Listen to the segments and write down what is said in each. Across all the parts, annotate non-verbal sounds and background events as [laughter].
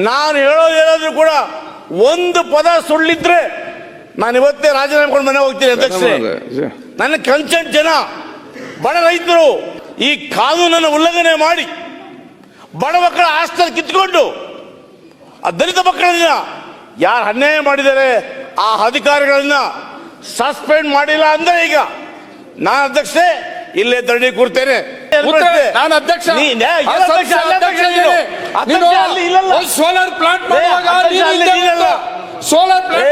ನಾನು ಹೇಳೋದು ಏನಾದರೂ ಕೂಡ ಒಂದು ಪದ ಸುಳ್ಳಿದ್ರೆ ನಾನು ಇವತ್ತೇ ರಾಜೀನಾಮೆ ಕೊಂಡು ಮನೆ ಹೋಗ್ತೀನಿ ಅಧ್ಯಕ್ಷರೇ. ನನ್ನ ಕನ್ಸೆಂಟ್ ಜನ ಬಡ ರೈತರು ಈ ಕಾನೂನನ್ನು ಉಲ್ಲಂಘನೆ ಮಾಡಿ ಬಡ ಮಕ್ಕಳ ಆಸ್ತಿ ಕಿತ್ಕೊಂಡು ಆ ದಲಿತ ಮಕ್ಕಳನ್ನ ಯಾರು ಅನ್ಯಾಯ ಮಾಡಿದ್ದಾರೆ ಆ ಅಧಿಕಾರಿಗಳನ್ನ ಸಸ್ಪೆಂಡ್ ಮಾಡಿಲ್ಲ ಅಂದ್ರೆ ಈಗ ನಾನು ಅಧ್ಯಕ್ಷೆ ಇಲ್ಲೇ ಧರಣಿ ಕೂರ್ತೇನೆ. ನಾನು ಅಧ್ಯಕ್ಷ ನೀ- ಇಲ್ಲ ಅಧ್ಯಕ್ಷ, ಸಂಸ್ಥೆ ಅಧ್ಯಕ್ಷ ಅಧ್ಯಕ್ಷ ನೀನು. ನೀನು. ಅಲ್ಲಿ ಇಲ್ಲಲ್ಲ. ಒಂದು ಸೋಲಾರ್ ಪ್ಲಾಂಟ್. ಸೋಲಾರ್ ಪ್ಲಾಂಟ್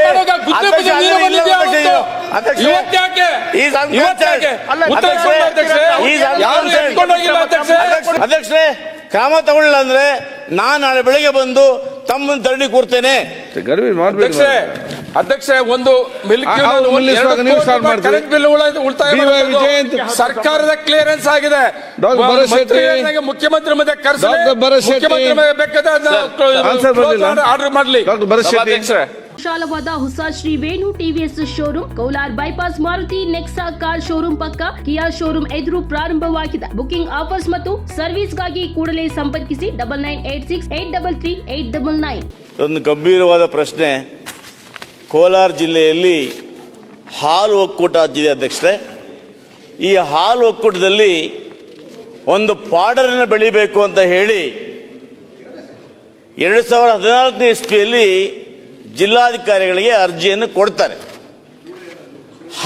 ಅಧ್ಯಕ್ಷರೇ ಕ್ರಮ ತಗೊಳ್ಳಿಲ್ಲ ಅಂದ್ರೆ ನಾನು ನಾಳೆ ಬೆಳಿಗ್ಗೆ ಬಂದು ತಮ್ಮನ್ನು ಧರಣಿ ಕೂರ್ತೇನೆ. ಗರ್ವಿ ಅಧ್ಯಕ್ಷೆ ಒಂದು ಸರ್ಕಾರದ ಕ್ಲಿಯರೆನ್ಸ್ ಆಗಿದೆ. ಮುಖ್ಯಮಂತ್ರಿ ಮತ್ತೆ. ಆರ್ಡರ್ ಮಾಡಲಿ. ವಿಶಾಲವಾದ ಹೊಸ Shri Venu TVS showroom Kolar bypass Maruti Nexa car showroom ಪಕ್ಕ ಕಿಯಾ ಶೋರೂಮ್ ಎದುರು ಪ್ರಾರಂಭವಾಗಿದೆ. ಬುಕಿಂಗ್ ಆಫರ್ಸ್ ಮತ್ತು ಸರ್ವಿಸ್ಗಾಗಿ ಕೂಡಲೇ ಸಂಪರ್ಕಿಸಿ double nine eight six eight double three eight double nine ಒಂದು ಗಂಭೀರವಾದ ಪ್ರಶ್ನೆ. ಕೋಲಾರ ಜಿಲ್ಲೆಯಲ್ಲಿ ಹಾಲು ಒಕ್ಕೂಟ ಜಿಲ್ಲೆ ಅಧ್ಯಕ್ಷರೇ. ಈ ಹಾಲು ಒಕ್ಕೂಟದಲ್ಲಿ ಒಂದು ಪಾಡರನ್ನು ಬೆಳಿಬೇಕು ಅಂತ ಹೇಳಿ ಎರಡು ಸಾವಿರದ ಹದಿನಾಲ್ಕನೇ ಇಸ್ವಿಯಲ್ಲಿ ಜಿಲ್ಲಾಧಿಕಾರಿಗಳಿಗೆ ಅರ್ಜಿಯನ್ನು ಕೊಡ್ತಾರೆ.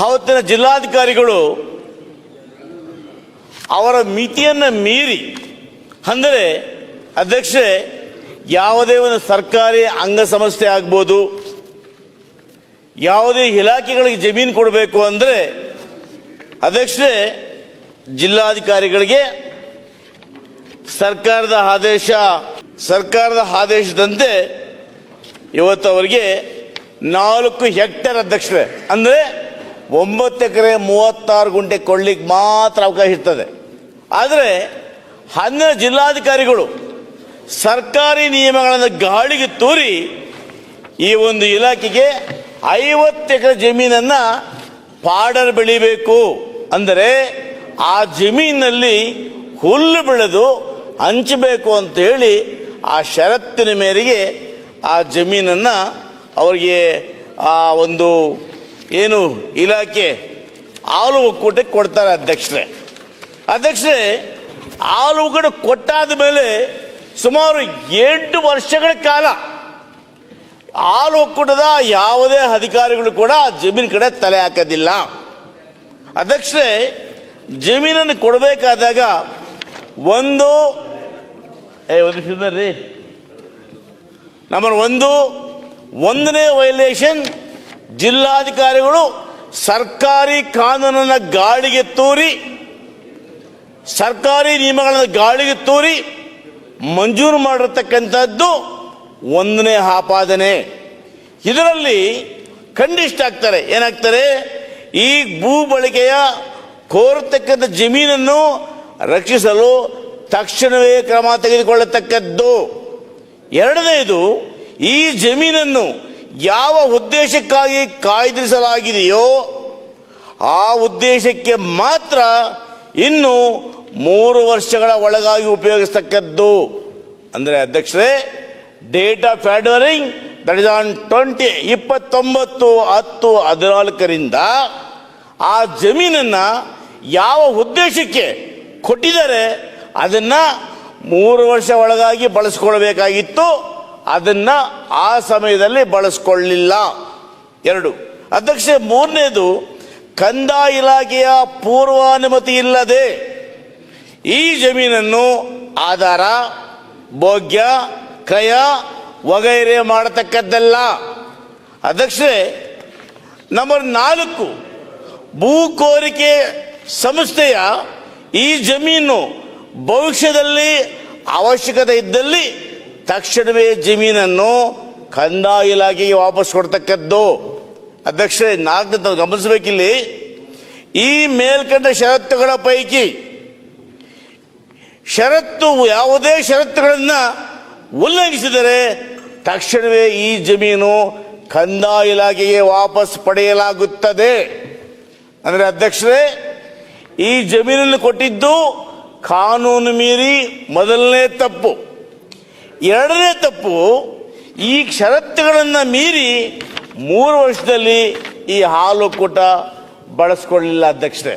ಆವತ್ತಿನ ಜಿಲ್ಲಾಧಿಕಾರಿಗಳು ಅವರ ಮಿತಿಯನ್ನು ಮೀರಿ ಅಂದರೆ ಅಧ್ಯಕ್ಷೆ ಯಾವುದೇ ಒಂದು ಸರ್ಕಾರಿ ಅಂಗಸಂಸ್ಥೆ ಆಗ್ಬೋದು ಯಾವುದೇ ಇಲಾಖೆಗಳಿಗೆ ಜಮೀನು ಕೊಡಬೇಕು ಅಂದರೆ ಅಧ್ಯಕ್ಷರೇ ಜಿಲ್ಲಾಧಿಕಾರಿಗಳಿಗೆ ಸರ್ಕಾರದ ಆದೇಶ, ಸರ್ಕಾರದ ಆದೇಶದಂತೆ ಇವತ್ತು ಅವರಿಗೆ ನಾಲ್ಕು ಹೆಕ್ಟೇರ್ ಅಧ್ಯಕ್ಷರೇ. ಅಂದರೆ ಒಂಬತ್ತು ಎಕರೆ ಮೂವತ್ತಾರು ಗುಂಟೆ ಕೊಡ್ಲಿಕ್ಕೆ ಮಾತ್ರ ಅವಕಾಶ ಇರ್ತದೆ. ಆದರೆ ಹನ್ನೆರಡು ಜಿಲ್ಲಾಧಿಕಾರಿಗಳು ಸರ್ಕಾರಿ ನಿಯಮಗಳನ್ನು ಗಾಳಿಗೆ ತೂರಿ ಈ ಒಂದು ಇಲಾಖೆಗೆ ಐವತ್ತು ಎಕರೆ ಜಮೀನನ್ನು ಪಾಡರ್ ಬೆಳಿಬೇಕು ಅಂದರೆ ಆ ಜಮೀನಲ್ಲಿ ಹುಲ್ಲು ಬೆಳೆದು ಹಂಚಬೇಕು ಅಂತ ಹೇಳಿ ಆ ಷರತ್ತಿನ ಮೇರೆಗೆ ಆ ಜಮೀನನ್ನು ಅವರಿಗೆ ಆ ಒಂದು ಏನು ಇಲಾಖೆ ಹಾಲು ಒಕ್ಕೂಟಕ್ಕೆ ಕೊಡ್ತಾರೆ ಅಧ್ಯಕ್ಷರೇ. ಅಧ್ಯಕ್ಷರೇ, ಹಾಲು ಒಕ್ಕೂಟ ಕೊಟ್ಟಾದ ಮೇಲೆ ಸುಮಾರು ಎಂಟು ವರ್ಷಗಳ ಕಾಲ ಹಾಲು ಒಕ್ಕೂಟದ ಯಾವುದೇ ಅಧಿಕಾರಿಗಳು ಕೂಡ ಜಮೀನು ಕಡೆ ತಲೆ ಹಾಕೋದಿಲ್ಲ. ಅಧ್ಯಕ್ಷರೇ ಜಮೀನನ್ನು ಕೊಡಬೇಕಾದಾಗ ಒಂದು, ಏ, ಒಂದು ರೀ ನಂಬರ್ ಒಂದು, ಒಂದನೇ ವೈಲೇಷನ್ ಜಿಲ್ಲಾಧಿಕಾರಿಗಳು ಸರ್ಕಾರಿ ಕಾನೂನನ್ನು ಗಾಳಿಗೆ ತೂರಿ, ಸರ್ಕಾರಿ ನಿಯಮಗಳನ್ನು ಗಾಳಿಗೆ ತೂರಿ ಮಂಜೂರು ಮಾಡಿರ್ತಕ್ಕಂಥದ್ದು ಒಂದನೇ ಆಪಾದನೆ. ಇದರಲ್ಲಿ ಖಂಡಿಷ್ಟ ಆಗ್ತಾರೆ ಏನಾಗ್ತಾರೆ? ಈ ಭೂ ಬಳಕೆಯ ಕೋರತಕ್ಕಂಥ ಜಮೀನನ್ನು ರಕ್ಷಿಸಲು ತಕ್ಷಣವೇ ಕ್ರಮ ತೆಗೆದುಕೊಳ್ಳತಕ್ಕದ್ದು. ಎರಡನೆಯದು ಈ ಜಮೀನನ್ನು ಯಾವ ಉದ್ದೇಶಕ್ಕಾಗಿ ಕಾಯ್ದಿರಿಸಲಾಗಿದೆಯೋ ಆ ಉದ್ದೇಶಕ್ಕೆ ಮಾತ್ರ ಇನ್ನು ಮೂರು ವರ್ಷಗಳ ಒಳಗಾಗಿ ಉಪಯೋಗಿಸ್ತಕ್ಕದ್ದು. ಅಂದರೆ ಅಧ್ಯಕ್ಷರೇ date of ordering that is on twenty ಇಪ್ಪತ್ತೊಂಬತ್ತು, ಹತ್ತು, ಹದಿನಾಲ್ಕರಿಂದ ಆ ಜಮೀನನ್ನು ಯಾವ ಉದ್ದೇಶಕ್ಕೆ ಕೊಟ್ಟಿದ್ದಾರೆ ಅದನ್ನ ಮೂರು ವರ್ಷ ಒಳಗಾಗಿ ಬಳಸ್ಕೊಳ್ಬೇಕಾಗಿತ್ತು. ಅದನ್ನ ಆ ಸಮಯದಲ್ಲಿ ಬಳಸ್ಕೊಳ್ಳಿಲ್ಲ. ಎರಡು. ಅಧ್ಯಕ್ಷ, ಮೂರನೇದು, ಕಂದಾಯ ಇಲಾಖೆಯ ಪೂರ್ವಾನುಮತಿ ಇಲ್ಲದೆ ಈ ಜಮೀನನ್ನು ಆಧಾರ, ಭೋಗ್ಯ ಕ್ರಯ ವಗೈರೆ ಮಾಡತಕ್ಕದ್ದಲ್ಲ. ಅಧ್ಯಕ್ಷರೇ, ನಂಬರ್ ನಾಲ್ಕು ಭೂ ಕೋರಿಕೆ ಸಂಸ್ಥೆಯ ಈ ಜಮೀನು ಭವಿಷ್ಯದಲ್ಲಿ ಅವಶ್ಯಕತೆ ಇದ್ದಲ್ಲಿ ತಕ್ಷಣವೇ ಜಮೀನನ್ನು ಕಂದಾಯ ಇಲಾಖೆಗೆ ವಾಪಸ್ ಕೊಡ್ತಕ್ಕದ್ದು. ಅಧ್ಯಕ್ಷರೇ, ನಾಲ್ಕನೇ ಗಮನಿಸಬೇಕಿಲ್ಲಿ, ಈ ಮೇಲ್ಕಂಡ ಷರತ್ತುಗಳ ಪೈಕಿ, ಷರತ್ತು ಯಾವುದೇ ಷರತ್ತುಗಳನ್ನು ಉಲ್ಲಂಘಿಸಿದರೆ ತಕ್ಷಣವೇ ಈ ಜಮೀನು ಕಂದಾಯ ಇಲಾಖೆಗೆ ವಾಪಸ್ ಪಡೆಯಲಾಗುತ್ತದೆ. ಅಂದರೆ ಅಧ್ಯಕ್ಷರೇ, ಈ ಜಮೀನನ್ನು ಕೊಟ್ಟಿದ್ದು ಕಾನೂನು ಮೀರಿ ಮೊದಲನೇ ತಪ್ಪು. ಎರಡನೇ ತಪ್ಪು, ಈ ಷರತ್ತುಗಳನ್ನು ಮೀರಿ ಮೂರು ವರ್ಷದಲ್ಲಿ ಈ ಹಾಲು ಕೂಟ ಬಳಸ್ಕೊಳ್ಳಿಲ್ಲ ಅಧ್ಯಕ್ಷರೇ.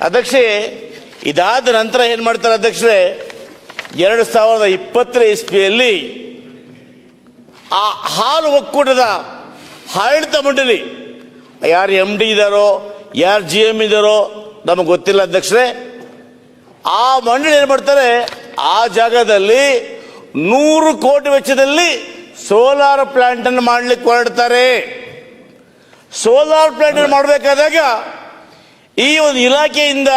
ಅಧ್ಯಕ್ಷೆ ಇದಾದ ನಂತರ ಏನು ಮಾಡ್ತಾರೆ ಅಧ್ಯಕ್ಷರೇ ಎರಡು ಸಾವಿರದ ಇಪ್ಪತ್ತರ ಇಸ್ವಿಯಲ್ಲಿ ಆ ಹಾಲು ಒಕ್ಕೂಟದ ಆಡಳಿತ ಮಂಡಳಿ, ಯಾರು ಎಂ ಡಿ ಇದ್ದಾರೋ ಯಾರು ಜಿ ಎಂ ಇದ್ದಾರೋ ನಮಗೆ ಗೊತ್ತಿಲ್ಲ ಅಧ್ಯಕ್ಷರೇ. ಆ ಮಂಡಳಿ ಏನು ಮಾಡ್ತಾರೆ? ಆ ಜಾಗದಲ್ಲಿ ನೂರು ಕೋಟಿ ವೆಚ್ಚದಲ್ಲಿ ಸೋಲಾರ್ ಪ್ಲಾಂಟ್ ಅನ್ನು ಮಾಡ್ಲಿಕ್ಕೆ ಹೊರಡ್ತಾರೆ. ಸೋಲಾರ್ ಪ್ಲಾಂಟ್ ಮಾಡಬೇಕಾದಾಗ ಈ ಒಂದು ಇಲಾಖೆಯಿಂದ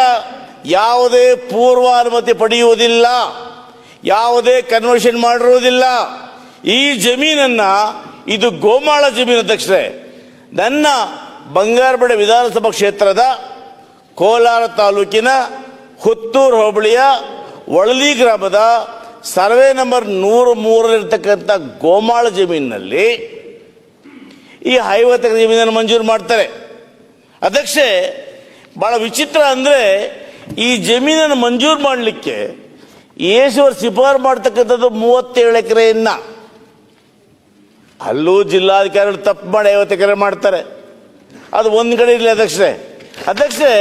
ಯಾವುದೇ ಪೂರ್ವ ಅನುಮತಿ ಪಡೆಯುವುದಿಲ್ಲ. ಯಾವುದೇ ಕನ್ವರ್ಷನ್ ಮಾಡಿರುವುದಿಲ್ಲ. ಈ ಜಮೀನನ್ನ, ಇದು ಗೋಮಾಳ ಜಮೀನು ಅಧ್ಯಕ್ಷರೇ ನನ್ನ ಬಂಗಾರಪಡೆ ವಿಧಾನಸಭಾ ಕ್ಷೇತ್ರದ ಕೋಲಾರ ತಾಲೂಕಿನ ಹುತ್ತೂರು ಹೋಬಳಿಯ ಒಳಲಿ ಗ್ರಾಮದ ಸರ್ವೆ ನಂಬರ್ ನೂರ ಮೂರಲ್ಲಿರ್ತಕ್ಕಂಥ ಗೋಮಾಳ ಜಮೀನಿನಲ್ಲಿ ಈ ಐವತ್ತು ಜಮೀನನ್ನು ಮಂಜೂರು ಮಾಡ್ತಾರೆ. ಅಧ್ಯಕ್ಷೆ ಬಹಳ ವಿಚಿತ್ರ ಅಂದರೆ ಈ ಜಮೀನನ್ನು ಮಂಜೂರು ಮಾಡಲಿಕ್ಕೆ ಏಸುವರು ಶಿಫಾರು ಮಾಡ್ತಕ್ಕಂಥದ್ದು ಮೂವತ್ತೇಳು ಎಕರೆಯನ್ನ ಅಲ್ಲೂ ಜಿಲ್ಲಾಧಿಕಾರಿಗಳು ತಪ್ಪು ಮಾಡಿ ಐವತ್ತು ಎಕರೆ ಮಾಡ್ತಾರೆ. ಅದು ಒಂದು ಕಡೆ ಇರಲಿ ಅಧ್ಯಕ್ಷರೇ. ಅಧ್ಯಕ್ಷೆ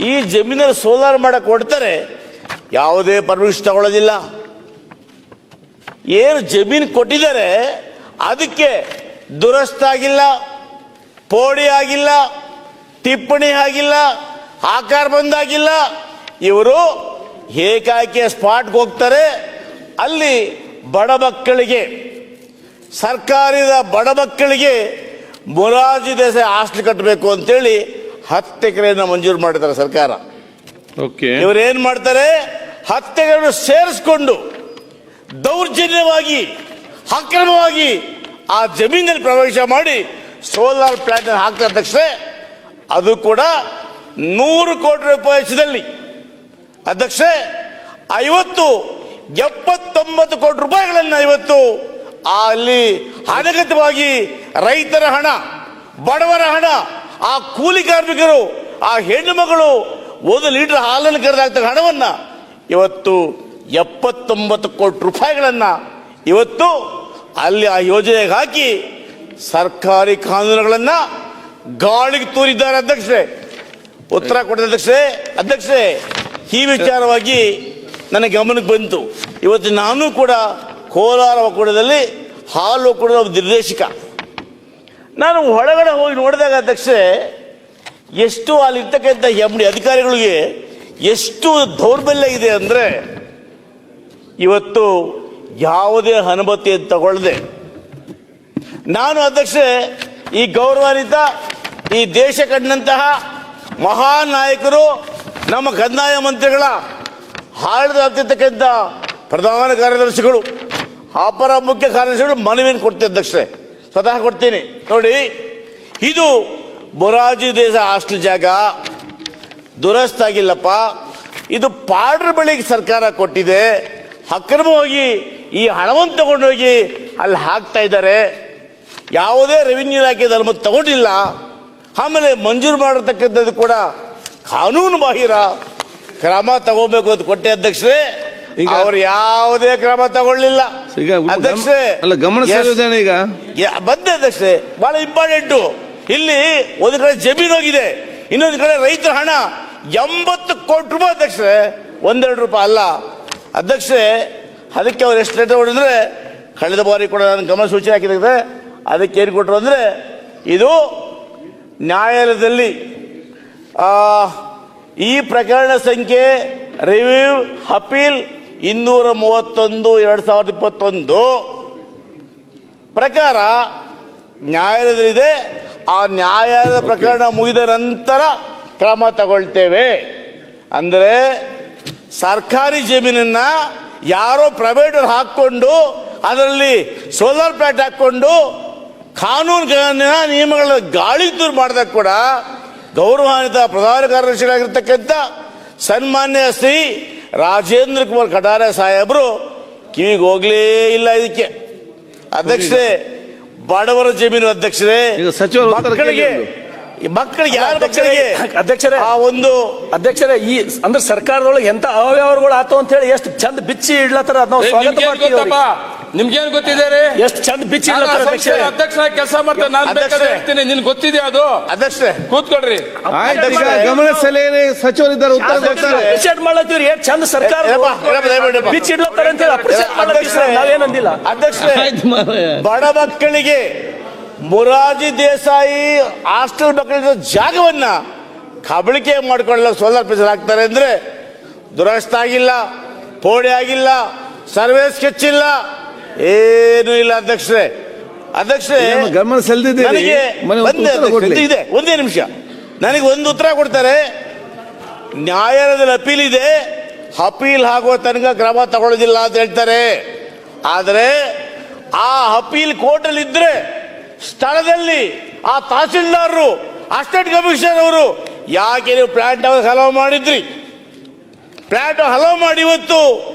ಈ ಜಮೀನಲ್ಲಿ ಸೋಲಾರ್ ಮಾಡಕ್ಕೆ ಕೊಡ್ತಾರೆ ಯಾವುದೇ ಪರ್ಮಿಷನ್ ತಗೊಳ್ಳೋದಿಲ್ಲ. ಏನು ಜಮೀನು ಕೊಟ್ಟಿದ್ದಾರೆ, ಅದಕ್ಕೆ ದುರಸ್ತಾಗಿಲ್ಲ ಪೋಡಿ ಆಗಿಲ್ಲ, ಟಿಪ್ಪಣಿ ಆಗಿಲ್ಲ, ಆಕಾರ ಬಂದಾಗಿಲ್ಲ ಇವರು ಏಕಾಏಕಿ ಸ್ಪಾಟ್ಗೆ ಹೋಗ್ತಾರೆ? ಅಲ್ಲಿ ಬಡ ಮಕ್ಕಳಿಗೆ ಸರ್ಕಾರದ ಬಡ ಮಕ್ಕಳಿಗೆ ಮೊರಾರ್ಜಿ ದೇಸಾಯಿ ಹಾಸ್ಟೆಲ್ ಕಟ್ಟಬೇಕು ಅಂತೇಳಿ ಹತ್ತು ಎಕರೆಯನ್ನು ಮಂಜೂರು ಮಾಡಿದ್ದಾರೆ ಸರ್ಕಾರ. ಓಕೆ. ಇವರು ಏನ್ ಮಾಡ್ತಾರೆ? ಹತ್ತು ಸೇರಿಸ್ಕೊಂಡು ದೌರ್ಜನ್ಯವಾಗಿ ಅಕ್ರಮವಾಗಿ ಆ ಜಮೀನಲ್ಲಿ ಪ್ರವೇಶ ಮಾಡಿ ಸೋಲಾರ್ ಪ್ಲಾಂಟ್ ಹಾಕ್ತಾರೆ ತಕ್ಷಣ ಅದು ಕೂಡ ನೂರು ಕೋಟಿ ರೂಪಾಯಿ ವೆಚ್ಚದಲ್ಲಿ. ಅಧ್ಯಕ್ಷೆ, ಐವತ್ತು, ಎಪ್ಪತ್ತೊಂಬತ್ತು ಕೋಟಿ ರೂಪಾಯಿಗಳನ್ನು ಇವತ್ತು ಅಲ್ಲಿ ಅನಗತ್ಯವಾಗಿ ರೈತರ ಹಣ, ಬಡವರ ಹಣ, ಆ ಕೂಲಿ ಕಾರ್ಮಿಕರು, ಆ ಹೆಣ್ಣು ಮಗಳು ಒಂದು ಲೀಟರ್ ಹಾಲನ್ನು ಕರೆದಾಗ್ತಕ್ಕ ಹಣವನ್ನ ಇವತ್ತು ಎಪ್ಪತ್ತೊಂಬತ್ತು ಕೋಟಿ ರೂಪಾಯಿಗಳನ್ನು ಇವತ್ತು ಅಲ್ಲಿ ಆ ಯೋಜನೆಗೆ ಹಾಕಿ ಸರ್ಕಾರಿ ಕಾನೂನುಗಳನ್ನು ಗಾಳಿಗೆ ತೂರಿದ್ದಾರೆ ಅಧ್ಯಕ್ಷರೇ. ಉತ್ತರ ಕೊಟ್ಟಿದ ಅಧ್ಯಕ್ಷರೇ. ಅಧ್ಯಕ್ಷರೇ ಈ ವಿಚಾರವಾಗಿ ನನ್ನ ಗಮನಕ್ಕೆ ಬಂತು. ಇವತ್ತು ನಾನು ಕೂಡ ಕೋಲಾರ ಒಕ್ಕೂಟದಲ್ಲಿ ಹಾಲು ಒಕ್ಕೂಟದ ನಿರ್ದೇಶಕ. ನಾನು ಒಳಗಡೆ ಹೋಗಿ ನೋಡಿದಾಗ ತಕ್ಷಣ ಎಷ್ಟು ಅಲ್ಲಿರ್ತಕ್ಕಂಥ ಎಂ ಡಿ ಅಧಿಕಾರಿಗಳಿಗೆ ಎಷ್ಟು ದೌರ್ಬಲ್ಯ ಇದೆ ಅಂದರೆ, ಇವತ್ತು ಯಾವುದೇ ಅನುಮತಿ ತಗೊಳ್ಳದೆ ನಾನು ಅಧ್ಯಕ್ಷ ಈ ಗೌರವಾನ್ವಿತ, ಈ ದೇಶ ಕಂಡಂತಹ ಮಹಾನ್ ನಾಯಕರು ನಮ್ಮ ಕಂದಾಯ ಮಂತ್ರಿಗಳ ಆಡಳಿತಕ್ಕಂಥ ಪ್ರಧಾನ ಕಾರ್ಯದರ್ಶಿಗಳು, ಅಪರ ಮುಖ್ಯ ಕಾರ್ಯದರ್ಶಿಗಳು ಮನವಿಯನ್ನು ಅಧ್ಯಕ್ಷರೇ. ಸ್ವತಃ ಕೊಡ್ತೀನಿ. ನೋಡಿ, ಇದು ಬೊರಾಜಿ ದೇಶ ಹಾಸ್ಟೆಲ್ ಜಾಗ. ದುರಸ್ತಾಗಿಲ್ಲಪ್ಪ ಇದು ಪಾಡ್ರ ಬಳಿಗೆ ಸರ್ಕಾರ ಕೊಟ್ಟಿದೆ. ಅಕ್ರಮವಾಗಿ ಈ ಹಣವನ್ನು ತಗೊಂಡೋಗಿ ಅಲ್ಲಿ ಹಾಕ್ತಾ ಇದ್ದಾರೆ. ಯಾವುದೇ ರೆವಿನ್ಯೂ ಇಲಾಖೆ ಅನುಮತಿ ತಗೊಂಡಿಲ್ಲ. ಆಮೇಲೆ ಮಂಜೂರು ಮಾಡಿರ್ತಕ್ಕಂಥದ್ದು ಕೂಡ ಕಾನೂನು ಬಾಹಿರ. ಕ್ರಮ ತಗೋಬೇಕು ಅಂತ ಕೊಟ್ಟೆ ಅಧ್ಯಕ್ಷರೇ. ಈಗ- ಅವರು ಯಾವುದೇ ಕ್ರಮ ತಗೊಳ್ಳಿಲ್ಲ. ಈಗ ಅಧ್ಯಕ್ಷರೇ ಅಲ್ಲ ಗಮನ. ಸೆಳೆಯೋದೇನು ಈಗ? ಯಾ- ಬಂದೆ ಅಧ್ಯಕ್ಷರೇ ಬಹಳ ಇಂಪಾರ್ಟೆಂಟು. ಇಲ್ಲಿ ಒಂದು ಕಡೆ ಜಮೀನು ಹೋಗಿದೆ ಇನ್ನೊಂದು ಕಡೆ ರೈತರ ಹಣ. ಎಂಬತ್ತು ಕೋಟಿ ರೂಪಾಯಿ ಅಧ್ಯಕ್ಷರೇ ಒಂದೆರಡು ರೂಪಾಯಿ ಅಲ್ಲ. ಅಧ್ಯಕ್ಷರೇ ಅದಕ್ಕೆ ಅವ್ರು ಎಷ್ಟು ಲೆಟರ್ ಹೊಡೆದ್ರೆ ಕಳೆದ ಬಾರಿ ಕೂಡ ನಾನು ಗಮನ ಸೂಚನೆ ಹಾಕಿದ್ರೆ ಅದಕ್ಕೆ ಏನು ಕೊಟ್ಟರು ಅಂದರೆ ಇದು ನ್ಯಾಯಾಲಯದಲ್ಲಿ ಈ ಪ್ರಕರಣ ಸಂಖ್ಯೆ ರಿವ್ಯೂ ಅಪೀಲ್ ಇನ್ನೂರ ಮೂವತ್ತೊಂದು ಎರಡು ಸಾವಿರದ ಇಪ್ಪತ್ತೊಂದು. ಪ್ರಕಾರ ನ್ಯಾಯಾಲಯದಲ್ಲಿದೆ. ಆ ನ್ಯಾಯಾಲಯದ ಪ್ರಕರಣ ಮುಗಿದ ನಂತರ ಕ್ರಮ ತಗೊಳ್ತೇವೆ. ಅಂದರೆ ಸರ್ಕಾರಿ ಜಮೀನನ್ನ ಯಾರೋ ಪ್ರೈವೇಟ್ ಹಾಕ್ಕೊಂಡು ಅದರಲ್ಲಿ ಸೋಲಾರ್ ಪ್ಲಾಂಟ್ ಹಾಕ್ಕೊಂಡು ಕಾನೂನು ನಿಯಮಗಳ ಗಾಳಿ ದೂರು ಮಾಡಿದಾಗ ಕೂಡ ಗೌರವಾನ್ವಿತ ಪ್ರಧಾನ ಕಾರ್ಯದರ್ಶಿಗಳಾಗಿರ್ತಕ್ಕಂಥ ಸನ್ಮಾನ್ಯ ಶ್ರೀ ರಾಜೇಂದ್ರ ಕುಮಾರ್ ಕಟಾರೆ ಸಾಹೇಬರು ಕಿವಿಗೆ ಹೋಗ್ಲೇ ಇಲ್ಲ ಇದಕ್ಕೆ ಅಧ್ಯಕ್ಷರೇ ಬಡವರ ಜಮೀನು ಅಧ್ಯಕ್ಷರೇ ಮಕ್ಕಳಿಗೆ ಈ ಮಕ್ಕಳಿಗೆ ಯಾರ ಮಕ್ಕಳಿಗೆ ಅಧ್ಯಕ್ಷರೇ ಆ ಒಂದು ಅಧ್ಯಕ್ಷರೇ ಈ ಅಂದ್ರೆ ಸರ್ಕಾರದೊಳಗೆ ಎಂತ ಅವ್ಯವಹಾರಗಳು ಆತು ಅಂತ ಹೇಳಿ ಎಷ್ಟು ಚಂದ ಬಿಚ್ಚಿ ಇಡ್ಲತ್ತಾರ ಅದನ್ನ ನಾವು ಸ್ವಾಗತ ಮಾಡ್ತೀವಿ. ನಿಮ್ಗೇನ್ ಗೊತ್ತಿದೆ ರೀ? ಎಷ್ಟು ಚಂದ ಬಿಚ್ಚಿ ಅಧ್ಯಕ್ಷ ಆ ಸಂಸ್ಥೆಯ ಕೆಲಸ ಮಾಡ್ತಾರೆ ನಾನು ಬೇಕಾದ್ರೆ ಇರ್ತೀನಿ. ಹೇಳ್ತೀನಿ ನಿನ್ ಗೊತ್ತಿದೆ ಅದು? ಅಧ್ಯಕ್ಷರೇ ಕೂತ್ಕೊಳ್ರಿ. ಆಯ್ತು ಈಗ ಗಮನ ಸಲಹೆ ಸಚಿವರಿದ್ದಾರೆ ಉತ್ತರ ಕೊಡ್ತಾರೆ. ಅಪ್ರಿಷಿಯೇಟ್ ಏನ್ ಚಂದ ಸರ್ಕಾರ ಏ, ಏಪ್ಪ, ಏಪ್ಪ, ದಯವಿಟ್ಟು ಏಪ್ಪ. ಬಿಚ್ಚಿ ಇಡ್ಲತ್ತಾರ ಅಂತ ಹೇಳಿ ಅಪ್ರಿಷಿಯೇಟ್ ನಾವೇನಂದಿಲ್ಲ ಅಧ್ಯಕ್ಷರೇ ಬಡ ಮಕ್ಕಳಿಗೆ ಮುರಾಜಿ ದೇಸಾಯಿ ಹಾಸ್ಟೆಲ್ ಮಕ್ಕಳಿಗೆ ಜಾಗವನ್ನ ಕಬಳಿಕೆ ಮಾಡ್ಕೊಳ್ಳ ಸೋಲಾರ್ ಪೇಸರ್ ಹಾಕ್ತಾರೆ ಅಂದ್ರೆ ದುರಸ್ತ ಆಗಿಲ್ಲ ಪೋಡಿ ಆಗಿಲ್ಲ ಸರ್ವೆ ಸ್ಕೆಚ್ ಇಲ್ಲ ಏನೂ ಇಲ್ಲ ಅಧ್ಯಕ್ಷರೇ. ಅಧ್ಯಕ್ಷರೇ ಗಮನ ಸೆಳೆದಿದ್ದೀರಿ. ನನಗೆ ಒಂದೇ ಅಧ್ಯಕ್ಷರೇ, ಇದು ಇದೆ ಒಂದೇ ನಿಮಿಷ. ನನಗೆ ಒಂದು ಉತ್ತರ ಕೊಡ್ತಾರೆ. ನ್ಯಾಯಾಲಯದಲ್ಲಿ ಅಪೀಲ್ ಇದೆ. ಅಪೀಲ್ ಆಗುವ ತನಕ ಕ್ರಮ ತಗೊಳ್ಳೋದಿಲ್ಲ ಅಂತ ಹೇಳ್ತಾರೆ. ಆದರೆ ಆ ಅಪೀಲ್ ಕೋರ್ಟಲ್ಲಿ ಇದ್ರೆ ಸ್ಥಳದಲ್ಲಿ ಆ ತಹಸೀಲ್ದಾರರು ಅಸ್ಟೇಟ್ ಕಮಿಷನರ್ ಅವರು ಯಾಕೆ ನೀವು ಪ್ಲಾಂಟ್ ಹಲವು ಮಾಡಿದ್ರಿ? ಪ್ಲಾಂಟ್ ಹಲವು ಮಾಡಿ ಇವತ್ತು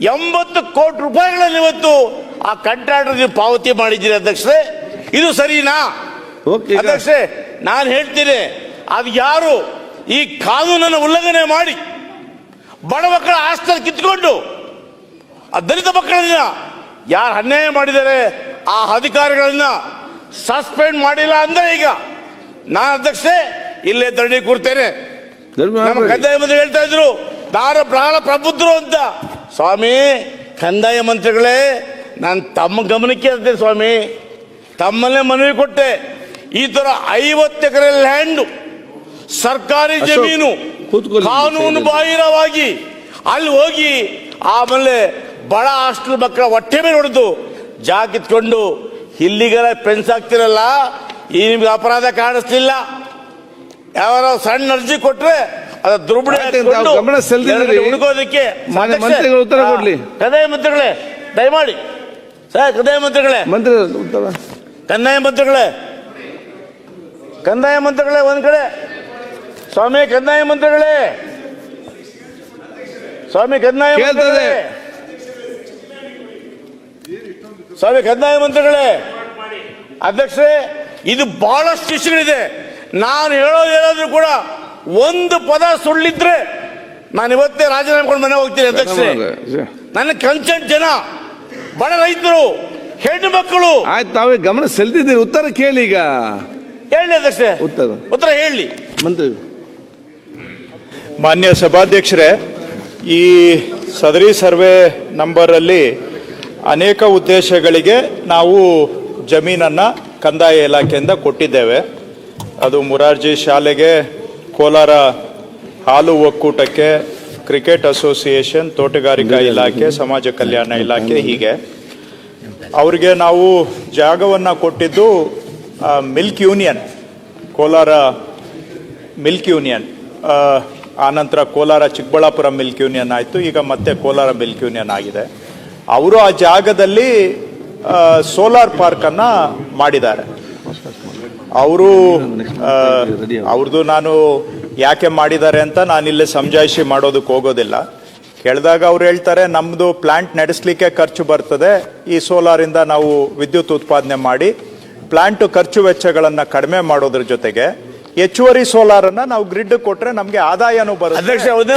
ಎಂಬತ್ತು ಕೋಟಿ ರೂಪಾಯಿಗಳಲ್ಲಿ ಇವತ್ತು ಆ ಕಂಟ್ರಾಕ್ಟರ್ ನೀವು ಪಾವತಿ ಮಾಡಿದ್ದೀರಿ ಅಧ್ಯಕ್ಷರೇ. ಇದು ಸರಿನಾ? ಓಕೆ ಈಗ. ಅಧ್ಯಕ್ಷೆ ನಾನು ಹೇಳ್ತೀನಿ ಅದು ಯಾರು ಈ ಕಾನೂನನ್ನು ಉಲ್ಲಂಘನೆ ಮಾಡಿ ಬಡ ಮಕ್ಕಳ ಆಸ್ತಿ ಕಿತ್ಕೊಂಡು ಆ ದಲಿತ ಮಕ್ಕಳನ್ನ ಯಾರು ಅನ್ಯಾಯ ಮಾಡಿದ್ದಾರೆ ಆ ಅಧಿಕಾರಿಗಳನ್ನ ಸಸ್ಪೆಂಡ್ ಮಾಡಿಲ್ಲ ಅಂದ್ರೆ ಈಗ ನಾನು ಅಧ್ಯಕ್ಷೆ ಇಲ್ಲೇ ಧರಣಿ ಕೂರ್ತೇನೆ. ನಮ್ಮ. ಕಂದಾಯ ಮಂತ್ರಿ ಹೇಳ್ತಾ ಇದ್ರು ನಾರ ಪ್ರಾಣ ಪ್ರಬುದ್ಧರು ಅಂತ ಸ್ವಾಮಿ ಕಂದಾಯ ಮಂತ್ರಿಗಳೇ ನಾನು ತಮ್ಮ ಗಮನಕ್ಕೆ ಇರ್ತೇನೆ ಸ್ವಾಮಿ. ತಮ್ಮಲ್ಲೇ ಮನವಿ ಕೊಟ್ಟೆ. ಈ ತರ ಐವತ್ತು ಎಕರೆ ಲ್ಯಾಂಡ್ ಸರ್ಕಾರಿ ಜಮೀನು. ಕಾನೂನು ಬಾಹಿರವಾಗಿ. ಅಲ್ಲಿ ಹೋಗಿ ಆಮೇಲೆ ಬಡ ಹಾಸ್ಟೆಲ್ ಮಕ್ಕಳ ಹೊಟ್ಟೆ ಮೇಲೆ ಹೊಡೆದು ಜಾಗ ಕಿತ್ಕೊಂಡು ಇಲ್ಲಿಗೆಲ್ಲ ಪೆನ್ಸ್ ಆಗ್ತಿರಲ್ಲ ಈ ನಿಮ್ಗೆ ಅಪರಾಧ ಕಾಣಿಸ್ತಿಲ್ಲ ಯಾರೋ ಸಣ್ಣ ಅರ್ಜಿ ಕೊಟ್ರೆ ಗಮನ ಸೆಳೆದಿದ್ದೀರಿ. ಉಳ್ಕೋದಕ್ಕೆ ಮಾನ್ಯ ಮಂತ್ರಿಗಳು ಉತ್ತರ ಕೊಡ್ಲಿ. ಕಂದಾಯ ಮಂತ್ರಿಗಳೇ ದಯಮಾಡಿ. ಸರ್ ಕಂದಾಯ ಮಂತ್ರಿಗಳೇ. ಮಂತ್ರಿ ಉತ್ತರ. ಕಂದಾಯ ಮಂತ್ರಿಗಳೇ. ಕಂದಾಯ ಮಂತ್ರಿಗಳೇ ಒಂದ್ ಕಡೆ. ಸ್ವಾಮಿ ಕಂದಾಯ ಮಂತ್ರಿಗಳೇ. ಸ್ವಾಮಿ ಕಂದಾಯ. ಮಂತ್ರಿಗಳೇ. ಸ್ವಾಮಿ ಕಂದಾಯ ಮಂತ್ರಿಗಳೇ. ಅಧ್ಯಕ್ಷರೇ ಇದು ಬಹಳಷ್ಟು ಇಶ್ಯೂಗಳಿದೆ. ನಾನು ಹೇಳೋದು ಏನಾದರೂ ಕೂಡ ಒಂದು ಪದ ಸುಳ್ಳಿದ್ರೆ ನಾನು ಇವತ್ತೇ ರಾಜೀನಾಮೆ ಕೊಂಡು ಮನೆ ಹೋಗ್ತೀನಿ ಅಧ್ಯಕ್ಷರೇ. ನನ್ನ ಕಂಚನ್ ಜನ ಬಡ ರೈತರು ಹೆಣ್ಣು ಮಕ್ಕಳು. ಆಯ್ತು ತಾವೇ ಗಮನ ಸೆಳೆದಿದ್ದೀರಿ. ಉತ್ತರ ಕೇಳಿ ಈಗ. ಹೇಳಿ ಅಧ್ಯಕ್ಷರೇ. ಉತ್ತರ. ಉತ್ತರ ಹೇಳಿ. ಮಂತ್ರಿ. ಮಾನ್ಯ ಸಭಾಧ್ಯಕ್ಷರೇ ಈ ಸದರಿ ಸರ್ವೆ ನಂಬರಲ್ಲಿ ಅನೇಕ ಉದ್ದೇಶಗಳಿಗೆ ನಾವು ಜಮೀನನ್ನು ಕಂದಾಯ ಇಲಾಖೆಯಿಂದ ಕೊಟ್ಟಿದ್ದೇವೆ. ಅದು ಮುರಾರ್ಜಿ ಶಾಲೆಗೆ ಕೋಲಾರ ಹಾಲು ಒಕ್ಕೂಟಕ್ಕೆ ಕ್ರಿಕೆಟ್ ಅಸೋಸಿಯೇಷನ್, ತೋಟಗಾರಿಕಾ ಇಲಾಖೆ, ಸಮಾಜ ಕಲ್ಯಾಣ ಇಲಾಖೆ ಹೀಗೆ. ಅವರಿಗೆ ನಾವು ಜಾಗವನ್ನು ಕೊಟ್ಟಿದ್ದು milk union, Kolar milk union. ಆನಂತರ ಕೋಲಾರ ಚಿಕ್ಕಬಳ್ಳಾಪುರ ಮಿಲ್ಕ್ ಯೂನಿಯನ್ ಆಯಿತು, ಈಗ ಮತ್ತೆ ಕೋಲಾರ ಮಿಲ್ಕ್ ಯೂನಿಯನ್ ಆಗಿದೆ. ಅವರು ಆ ಜಾಗದಲ್ಲಿ ಸೋಲಾರ್ ಪಾರ್ಕನ್ನು ಮಾಡಿದ್ದಾರೆ. ಅವರು ಅವ್ರದ್ದು ನಾನು ಯಾಕೆ ಮಾಡಿದ್ದಾರೆ ಅಂತ ನಾನಿಲ್ಲಿ ಸಮಜಾಯಿಷಿ ಮಾಡೋದಕ್ಕೆ ಹೋಗೋದಿಲ್ಲ. ಕೇಳಿದಾಗ ಅವ್ರು ಹೇಳ್ತಾರೆ ನಮ್ಮದು ಪ್ಲಾಂಟ್ ನಡೆಸಲಿಕ್ಕೆ ಖರ್ಚು ಬರ್ತದೆ ಈ ಸೋಲಾರಿಂದ ನಾವು ವಿದ್ಯುತ್ ಉತ್ಪಾದನೆ ಮಾಡಿ ಪ್ಲಾಂಟ್ ಖರ್ಚು ವೆಚ್ಚಗಳನ್ನು ಕಡಿಮೆ ಮಾಡೋದ್ರ ಜೊತೆಗೆ ಹೆಚ್ಚುವರಿ ಸೋಲಾರ್ ಅನ್ನ ನಾವು ಗ್ರಿಡ್ ಕೊಟ್ರೆ ನಮಗೆ ಆದಾಯನೂ ಬರುತ್ತೆ. ಅಧ್ಯಕ್ಷ ಒಂದೇ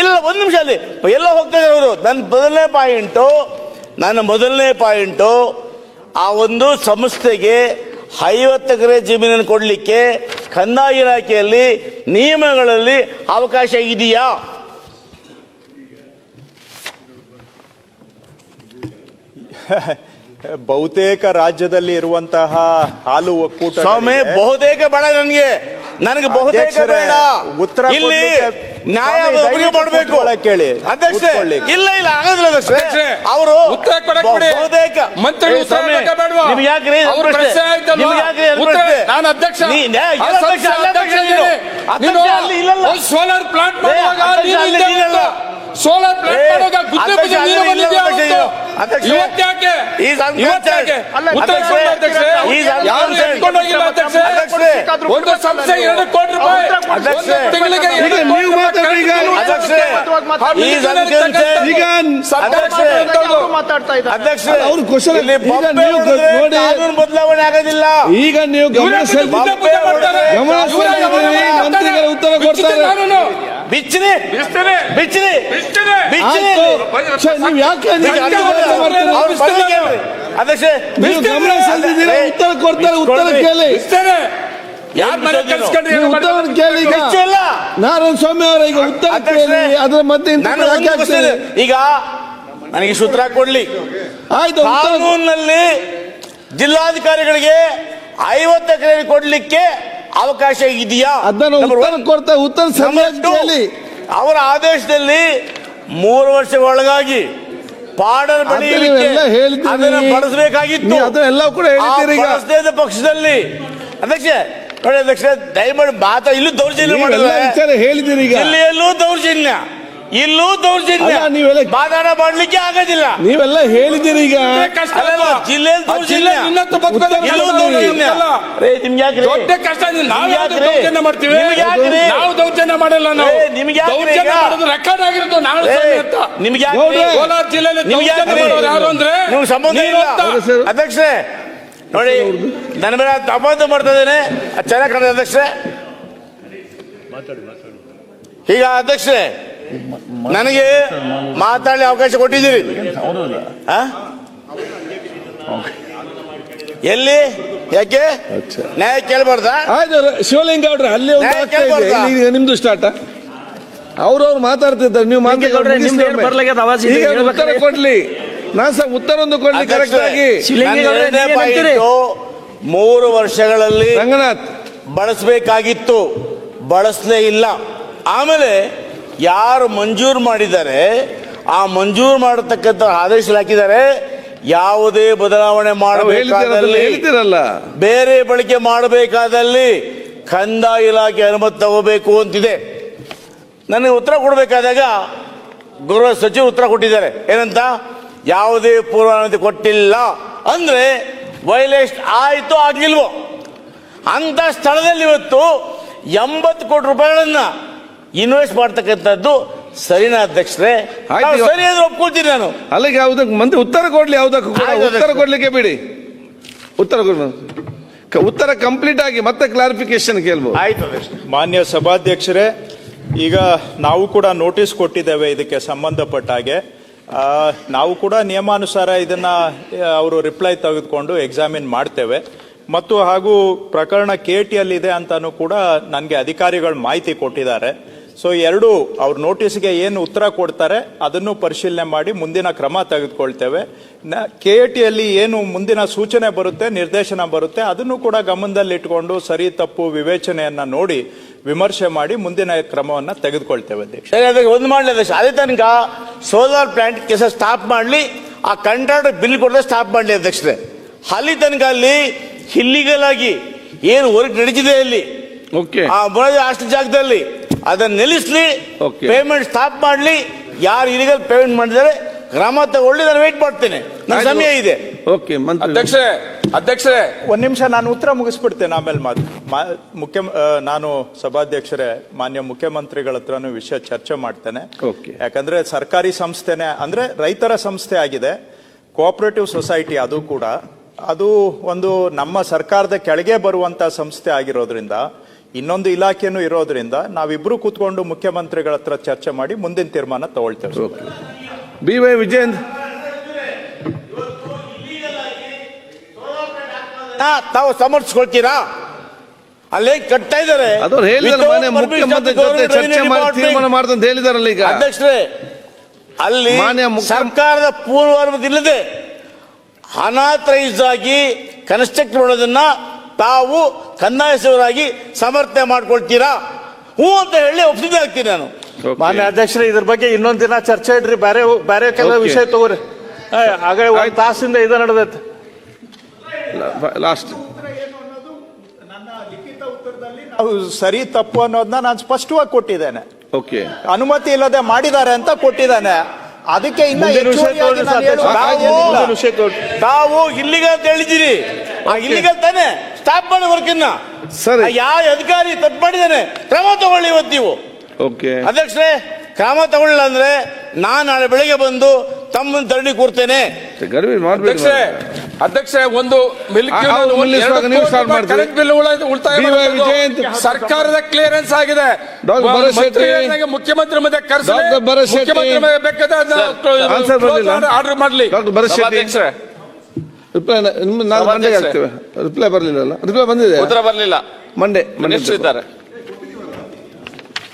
ಇಲ್ಲ ಒಂದು ನಿಮಿಷ ಅಲ್ಲಿ ಎಲ್ಲ ಹೋಗ್ತಾ ಇದ್ದಾರೆ ಅವರು ನನ್ನ ಮೊದಲನೇ ಪಾಯಿಂಟು ನನ್ನ ಮೊದಲನೇ ಪಾಯಿಂಟು ಆ ಒಂದು ಸಂಸ್ಥೆಗೆ ಐವತ್ತು ಎಕರೆ ಜಮೀನನ್ನು ಕೊಡಲಿಕ್ಕೆ ಕಂದಾಯ ಇಲಾಖೆಯಲ್ಲಿ ನಿಯಮಗಳಲ್ಲಿ ಅವಕಾಶ ಇದೆಯಾ? [laughs] ಬಹುತೇಕ ರಾಜ್ಯದಲ್ಲಿ ಇರುವಂತಹ ಹಾಲು ಒಕ್ಕೂಟ ಸ್ವಾಮಿ ಬಹುತೇಕ ಬೇಡ ನನಗೆ. ನನಗೆ ಬಹುತೇಕ ಬೇಡ. ಉತ್ತರ ನ್ಯಾಯ ಒಬ್ಬರಿಗೆ ಮಾಡಬೇಕು ಕೇಳಿ. ಅಧ್ಯಕ್ಷ ಇಲ್ಲ ಇಲ್ಲ ಆಗೋದಿಲ್ಲ ಅಧ್ಯಕ್ಷರೇ, ಅವರು ಉತ್ತರ ಕೊಡಕ್ಕೆ ಬಿಡಿ. ಬಹುತೇಕ ಮಂತ್ರಿ ಉತ್ತರ ಸ್ವಾಮಿ, ಬೇಕಾ ಬೇಡ್ವಾ? ನಿಮ್ಗೆ ಯಾಕ್ರಿ ಇದು ಪ್ರಶ್ನೆ? ಪ್ರಶ್ನೆ ಆಯ್ತಲ್ವಾ? ನಿಮ್ಗೆ ಉತ್ತರ- ನಾನು ಅಧ್ಯಕ್ಷ. ಅಧ್ಯಕ್ಷ, ಅಲ್ಲ ಅಧ್ಯಕ್ಷ ಅಧ್ಯಕ್ಷ ನೀನು. ನೀನು ಅಲ್ಲಿ ಇಲ್ಲಲ್ಲ. ಸೋಲಾರ್ ಪ್ಲಾಂಟ್ ಮಾಡುವಾಗ ಅಧ್ಯಕ್ಷ ನೀನು. ಸೋಲಾರ್ ಪ್ಲಾಂಟ್ ಏ, ಮಾಡುವಾಗ ಗುದ್ದೆ ಅಧ್ಯಕ್ಷ ನೀನು ಒಂದು ಸಂಸ್ಥೆ ಎರಡು ಕೋಟಿ ರೂಪಾಯಿ ತಿಂಗಳಿಗೆ. ಕಾನೂನು ಬದಲಾವಣೆ ಆಗೋದಿಲ್ಲ. ಈಗ ನೀವು ಗಮನ. ಗಮನ ಮಂತ್ರಿಗಳು ಉತ್ತರ ಕೊಡ್ತಾರೆ. ಬಿಚ್ಚಿರಿ. ಬಿಚ್ಚಿರಿ. ಬಿಚ್ಚಿರಿ. ನೀವ್ ಯಾಕೆ ನೀವು ನೀವು ಅಡ್ಡ ಅಡ್ಡ ಮಾಡ್ತೀರಿ? ಅವ್ರು ಬರ್ಲಿ ಕೇಳ್ರಿ. ಅಧ್ಯಕ್ಷೆ ನೀವು ಗಮನ ಸೆಳೆದಿದ್ದೀರಾ ಉತ್ತರ ಕೊಡ್ತಾರೆ ಉತ್ತರ. ಕೇಳಿ. ಯಾರ್ ಮನೆ ನೀವು ಕೇಳಿ ಈಗ ಬಿಚ್ಚಿಲ್ಲ ನಾರಾಯಣ ಸ್ವಾಮಿ ಅವರ ಈಗ ಉತ್ತರ ಅಧ್ಯಕ್ಷರೇ, ಕೇಳಿ ಅದ್ರ ಮಧ್ಯೆ ಇಂಥ ನಾನು ಯಾಕೆ ಒಂದು question ಹಾಕ್ತೀರಿ? ಈಗ ನನಗೆ ಸೂತ್ರ ಕೊಡ್ಲಿ ಆಯ್ತು ಉತ್ತರ ಕಾನೂನಿನಲ್ಲಿ ಜಿಲ್ಲಾಧಿಕಾರಿಗಳಿಗೆ ಐವತ್ತು ಎಕರೆ ಕೊಡ್ಲಿಕ್ಕೆ ಅವಕಾಶ ಇದೆಯಾ? ಅದನ್ನು ಕೊಡ್ತಾ ಉತ್ತರ ಅವರ ಆದೇಶದಲ್ಲಿ ಮೂರು ವರ್ಷ ಒಳಗಾಗಿ ಪಾಡರ್ ಬಳಸಬೇಕಾಗಿತ್ತು. ಕೂಡ ಹೇಳಿದ್ದೀರಿ ಪಕ್ಷದಲ್ಲಿ ಅಧ್ಯಕ್ಷ ನೋಡಿ ಅಧ್ಯಕ್ಷ ದಯಮಾಡಿ ಮಾತಾ ಇಲ್ಲೂ ದೌರ್ಜನ್ಯ ಮಾಡಿಲ್ಲ ಈಗ. ಜಿಲ್ಲೆಯಲ್ಲೂ ದೌರ್ಜನ್ಯ. ಇಲ್ಲೂ ದೌರ್ಜನ್ಯ. ನೀವೆಲ್ಲ- ಮಾತಾಡ ಮಾಡ್ಲಿಕ್ಕೆ ಆಗೋದಿಲ್ಲ. ನೀವೆಲ್ಲ ಹೇಳಿದ್ದೀರಿ ಈಗ. ಕಷ್ಟ ಅಲ್ಲಲ್ಲ, ಜಿಲ್ಲೆಯಲ್ಲಿ ಜಿಲ್ಲೆ ದೌರ್ಜನ್ಯ. ಇಲ್ಲೂ ದೌರ್ಜನ್ಯ. ನಿಮ್ಗೆ ಯಾಕ್ರಿ? ದೊಡ್ಡ ಕಷ್ಟ. ನಾವು ದೌರ್ಜನ್ಯ ಮಾಡ್ತೀವಿ? ನಾವು ದೌರ್ಜನ್ಯ ಮಾಡಲ್ಲ ನಾವು. ನಿಮ್ಗೆ ದೌರ್ಜನ್ಯ ಮಾಡೋದು ರೆಕಾರ್ಡ್ ಆಗಿರೋದು ನಾವು ಅಂತ. ನಿಮ್ಗೆ. ಕೋಲಾರ ಜಿಲ್ಲೆಯಲ್ಲಿ ನಿಮ್ಗೆ? ಯಾರು ಅಂದ್ರೆ ನೀವು ಸಂಬಂಧ ಇಲ್ಲ. ಅಧ್ಯಕ್ಷರೇ ನೋಡಿ ನನ್ನ ಮೇಲೆ ಅಪವಾದ ಮಾಡ್ತಾ ಇದ್ದೇನೆ. ಚೆನ್ನಾಗಿ ಕಾಣ ಅಧ್ಯಕ್ಷರೇ. ಈಗ ಅಧ್ಯಕ್ಷರೇ ನನಗೆ ಮಾತಾಡಲಿ ಅವಕಾಶ ಕೊಟ್ಟಿದ್ದೀರಿ. ಆ? ಎಲ್ಲಿ? ಯಾಕೆ? ನ್ಯಾಯ ಕೇಳಬಾರ್ದಾ? ಆಯ್ತು ಶಿವಲಿಂಗ ಅವ್ರೆ ಅಲ್ಲಿ ನಿಮ್ದು ಸ್ಟಾರ್ಟ್ ಅವ್ರವ್ರು ಮಾತಾಡ್ತಿದ್ದಾರೆ. ನೀವು ಮಾತಾಡ್ತಾರೆ. ಉತ್ತರ ಕೊಡ್ಲಿ. ನಾನ್ ಸಹ ಉತ್ತರ ಒಂದು ಕೊಡ್ಲಿ ಕರೆಕ್ಟ್ ಆಗಿ? ಮೂರು ವರ್ಷಗಳಲ್ಲಿ ರಂಗನಾಥ್. ಬಳಸಬೇಕಾಗಿತ್ತು. ಬಳಸಲೇ ಇಲ್ಲ. ಆಮೇಲೆ ಯಾರು ಮಂಜೂರು ಮಾಡಿದ್ದಾರೆ ಆ ಮಂಜೂರು ಮಾಡತಕ್ಕಂಥ ಆದೇಶ ಹಾಕಿದ್ದಾರೆ ಯಾವುದೇ ಬದಲಾವಣೆ ಮಾಡಬೇಕಾದಲ್ಲಿ ಬೇರೆ ಬಳಕೆ ಮಾಡಬೇಕಾದಲ್ಲಿ ಕಂದಾಯ ಇಲಾಖೆ ಅನುಮತಿ ತಗೋಬೇಕು ಅಂತಿದೆ. ನನಗೆ ಉತ್ತರ ಕೊಡಬೇಕಾದಾಗ ಗೃಹ ಸಚಿವರು ಉತ್ತರ ಕೊಟ್ಟಿದ್ದಾರೆ. ಏನಂತ? ಯಾವುದೇ ಪೂರ್ವಾನುಮತಿ ಕೊಟ್ಟಿಲ್ಲ. ಅಂದ್ರೆ ವೈಲೇಷನ್ ಆಯಿತು ಆಗ್ಲಿಲ್ವೋ? ಅಂತ ಸ್ಥಳದಲ್ಲಿ ಇವತ್ತು ಎಂಬತ್ತು ಕೋಟಿ ರೂಪಾಯಿಗಳನ್ನ ಇನ್ವೆಸ್ಟ್ ಮಾಡ್ತಕ್ಕಂಥದ್ದು ಸರಿನಾ ಅಧ್ಯಕ್ಷರೇ? ಆಯ್ತು ನಾವು ಇವಾಗ- ಸರಿ ಅಂದ್ರೆ ಒಪ್ಕೊಳ್ತೀನಿ ನಾನು. ಅಲ್ಲಿಗೆ ಯಾವುದಕ್ಕೆ ಮಂದಿ ಉತ್ತರ ಕೊಡ್ಲಿ ಯಾವುದಕ್ಕೆ ಕೂಡ ಆಯ್ತು, ಉತ್ತರ. ಕೊಡ್ಲಿಕ್ಕೆ ಬಿಡಿ. ಉತ್ತರ ಕೊಡ್ ಕ- ಉತ್ತರ ಕಂಪ್ಲೀಟ್ ಆಗಿ ಮತ್ತೆ ಕ್ಲಾರಿಫಿಕೇಶನ್ ಕೇಳ್ಬೋದು. ಆಯ್ತು ಅಧ್ಯಕ್ಷ. ಮಾನ್ಯ ಸಭಾಧ್ಯಕ್ಷರೇ ಈಗ ನಾವು ಕೂಡ ನೋಟಿಸ್ ಕೊಟ್ಟಿದ್ದೇವೆ ಇದಕ್ಕೆ ಸಂಬಂಧಪಟ್ಟ ಹಾಗೆ. ಆ, ನಾವು ಕೂಡ ನಿಯಮಾನುಸಾರ ಇದನ್ನ ಅವರು ರಿಪ್ಲೈ ತೆಗೆದುಕೊಂಡು ಎಕ್ಸಾಮಿನ್ ಮಾಡ್ತೇವೆ. ಮತ್ತು ಹಾಗೂ ಪ್ರಕರಣ ಕೆ ಇದೆ ಅಂತಾನು ಕೂಡ ನನಗೆ ಅಧಿಕಾರಿಗಳು ಮಾಹಿತಿ ಕೊಟ್ಟಿದ್ದಾರೆ. ಸೊ ಎರಡು ಅವ್ರ ನೋಟಿಸ್ಗೆ ಏನು ಉತ್ತರ ಕೊಡ್ತಾರೆ ಅದನ್ನು ಪರಿಶೀಲನೆ ಮಾಡಿ ಮುಂದಿನ ಕ್ರಮ ತೆಗೆದುಕೊಳ್ತೇವೆ. ಕೆ ಟಿಯಲ್ಲಿ ಏನು ಮುಂದಿನ ಸೂಚನೆ ಬರುತ್ತೆ ನಿರ್ದೇಶನ ಬರುತ್ತೆ ಅದನ್ನು ಕೂಡ ಗಮನದಲ್ಲಿಟ್ಟುಕೊಂಡು ಸರಿ ತಪ್ಪು ವಿವೇಚನೆಯನ್ನ ನೋಡಿ ವಿಮರ್ಶೆ ಮಾಡಿ ಮುಂದಿನ ಕ್ರಮವನ್ನು ತೆಗೆದುಕೊಳ್ತೇವೆ ಅಧ್ಯಕ್ಷ. ಸರಿ ಅದಕ್ಕೆ ಒಂದು ಮಾಡಲಿ ಅಧ್ಯಕ್ಷ. ಅದೇ ತನಕ ಸೋಲಾರ್ ಪ್ಲಾಂಟ್ ಕೆಲಸ ಸ್ಟಾಪ್ ಮಾಡಲಿ ಆ ಕಂಟ್ರಾಕ್ಟರ್ ಬಿಲ್ ಕೊಡದೆ ಸ್ಟಾಪ್ ಮಾಡಲಿ ಅಧ್ಯಕ್ಷರೇ ಅಲ್ಲಿ ತನಕ ಅಲ್ಲಿ ಇಲ್ಲಿಗಲ್ ಆಗಿ ಏನು ವರ್ಕ್ ನಡೀತಿದೆ ಅಲ್ಲಿ. ಓಕೆ ಆ ಅಷ್ಟು ಜಾಗದಲ್ಲಿ ಅದನ್ನ ನಿಲ್ಲಿಸ್ಲಿ. ಪೇಮೆಂಟ್ ಸ್ಟಾಪ್ ಮಾಡಲಿ. ಯಾರು ಇಲಿಗಲ್ ಪೇಮೆಂಟ್ ಮಾಡಿದರೆ ಕ್ರಮ ತಗೊಳ್ಳಿ ನಾನು ವೇಟ್ ಮಾಡ್ತೇನೆ. ನನ್ನ ಸಮಯ ಇದೆ. ಓಕೆ ಅಧ್ಯಕ್ಷರೇ ಅಧ್ಯಕ್ಷರೇ. ಒಂದು ನಿಮಿಷ ನಾನು ಉತ್ತರ ಮುಗಿಸ್ಬಿಡ್ತೇನೆ ಆಮೇಲೆ ಮಾತು. ಮಾ- ಮುಖ್ಯ ನಾನು ಸಭಾಧ್ಯಕ್ಷರೇ ಮಾನ್ಯ ಮುಖ್ಯಮಂತ್ರಿಗಳ ಹತ್ರನೂ ವಿಷಯ ಚರ್ಚೆ ಮಾಡ್ತೇನೆ. ಯಾಕಂದ್ರೆ ಸರ್ಕಾರಿ ಸಂಸ್ಥೆನೆ ಅಂದ್ರೆ ರೈತರ ಸಂಸ್ಥೆ ಆಗಿದೆ. ಕೋಆಪರೇಟಿವ್ ಸೊಸೈಟಿ ಅದು ಕೂಡ. ಅದು ಒಂದು ನಮ್ಮ ಸರ್ಕಾರದ ಕೆಳಗೆ ಬರುವಂತ ಸಂಸ್ಥೆ ಆಗಿರೋದ್ರಿಂದ ಇನ್ನೊಂದು ಇಲಾಖೆನೂ ಇರೋದ್ರಿಂದ ನಾವಿಬ್ರು ಕೂತ್ಕೊಂಡು ಮುಖ್ಯಮಂತ್ರಿಗಳ ಹತ್ರ ಚರ್ಚೆ ಮಾಡಿ ಮುಂದಿನ ತೀರ್ಮಾನ ತಗೊಳ್ತೇವೆ. ಓಕೆ ಬಿ ವೈ ವಿಜೇಂದ್ರ ಹಾ, ತಾವು ಸಮರ್ಥಿಸ್ಕೊಳ್ತೀರಾ? ಅಲ್ಲೇ ಕಟ್ತಾ ಇದ್ದಾರೆ. ಹೇಳಿದಾರಲ್ಲ ಈಗ. ಅಧ್ಯಕ್ಷರೇ ಅಲ್ಲಿ ಸರ್ಕಾರದ ಪೂರ್ವಾನುಮತಿ ಇಲ್ಲದೆ ಅನಾಥರೈಸ್ ಆಗಿ ಕನ್ಸ್ಟ್ರಕ್ಟ್ ಮಾಡೋದನ್ನ ತಾವು ಕಂದಾಯ ಸಮರ್ಥನೆ ಮಾಡ್ಕೊಳ್ತೀರಾ? ಹ್ಞೂ ಅಂತ ಹೇಳಿ ಒಪ್ಪಿಗೆ ಆಗ್ತೀನಿ ನಾನು. ಮಾನ್ಯ ಅಧ್ಯಕ್ಷರೇ ಇದ್ರ ಬಗ್ಗೆ ಇನ್ನೊಂದು ದಿನ ಚರ್ಚೆ ಇಡ್ರಿ. ಬೇರೆ ಬೇರೆ ಕೆಲವು. ವಿಷಯ ತಗೋರಿ. ಆಗ ಒಂದು ತಾಸಿಂದ ಇದು ನಡೆದೈತೆ. ಲಾಸ್ಟ್ ಸರಿ ತಪ್ಪು ಅನ್ನೋದನ್ನ ನಾನು ಸ್ಪಷ್ಟವಾಗಿ ಕೊಟ್ಟಿದ್ದೇನೆ. ಓಕೆ ಅನುಮತಿ ಇಲ್ಲದೆ ಮಾಡಿದ್ದಾರೆ ಅಂತ ಕೊಟ್ಟಿದ್ದಾನೆ. ಅದಕ್ಕೆ ಇನ್ನ ತಾವು ಇಲ್ಲಿಗ ಅಂತ ಹೇಳಿದ್ದೀರಿ. ಆ ಇಲ್ಲಿಗಲ್ ತಾನೆ ಸ್ಟಾಪ್ ಮಾಡಿ ವರ್ಕಿನ್ನ ಸರಿ. ಯಾವ ಅಧಿಕಾರಿ ತಪ್ಪು ಮಾಡಿದ್ದಾನೆ ಕ್ರಮ ತಗೊಳ್ಳಿ ಇವತ್ತು ನೀವು ಓಕೆ ಅಧ್ಯಕ್ಷರೇ ಕ್ರಮ ತಗೊಳ್ಳಿಲ್ಲ ಅಂದ್ರೆ ನಾನು ನಾಳೆ ಬೆಳಿಗ್ಗೆ ಬಂದು ತಮ್ಮನ್ನು ತರಣಿ ಕೂರ್ತೇನೆ ಗರ್ವಿ ಮಾಡ್ಬೇಡಿ ಅಧ್ಯಕ್ಷೆ ಅಧ್ಯಕ್ಷೆ ಒಂದು ಮಿಲ್ಕ್ ಆ, ಅವ್ರು ನಿಲ್ಲಿಸುವಾಗ ನೀವು start ಮಾಡ್ತೀರಿ. ಕರೆಂಟ್ ಬಿಲ್ ಉಳಿತಾಯ ಬಿ ವೈ ಮಾಡೋದು ವಿಜಯಂತ್. ಸರ್ಕಾರದ ಕ್ಲಿಯರೆನ್ಸ್ ಆಗಿದೆ ಡಾಕ್ಟರ್ ಭರತ್ ಶೆಟ್ಟಿ. ಮಂತ್ರಿಗಳನ್ನಾಗಿ ಮುಖ್ಯಮಂತ್ರಿ ಮುಂದೆ ಕರೆಸಿ ಡಾಕ್ಟರ್ ಭರತ್ ಶೆಟ್ಟಿ. ಮುಖ್ಯಮಂತ್ರಿ ಬೇಕಾದ್ರೆ ಆನ್ಸರ್ ಬರ್ಲಿಲ್ಲ. ಆರ್ಡರ್ ಮಾಡ್ಲಿ ಡಾಕ್ಟರ್ ಭರತ್ ಶೆಟ್ಟಿ ರಿಪ್ಲೈ ನಾವು ಮಂಡೆಗೆ ಹಾಕ್ತೇವೆ ರಿಪ್ಲೈ ಬರಲಿಲ್ಲ ರಿಪ್ಲೈ ಬಂದಿದೆ ಉತ್ತರ ಬರಲಿಲ್ಲ. ಮಂಡೆ ಮಂಡೆ ಇದ್ದಾರೆ.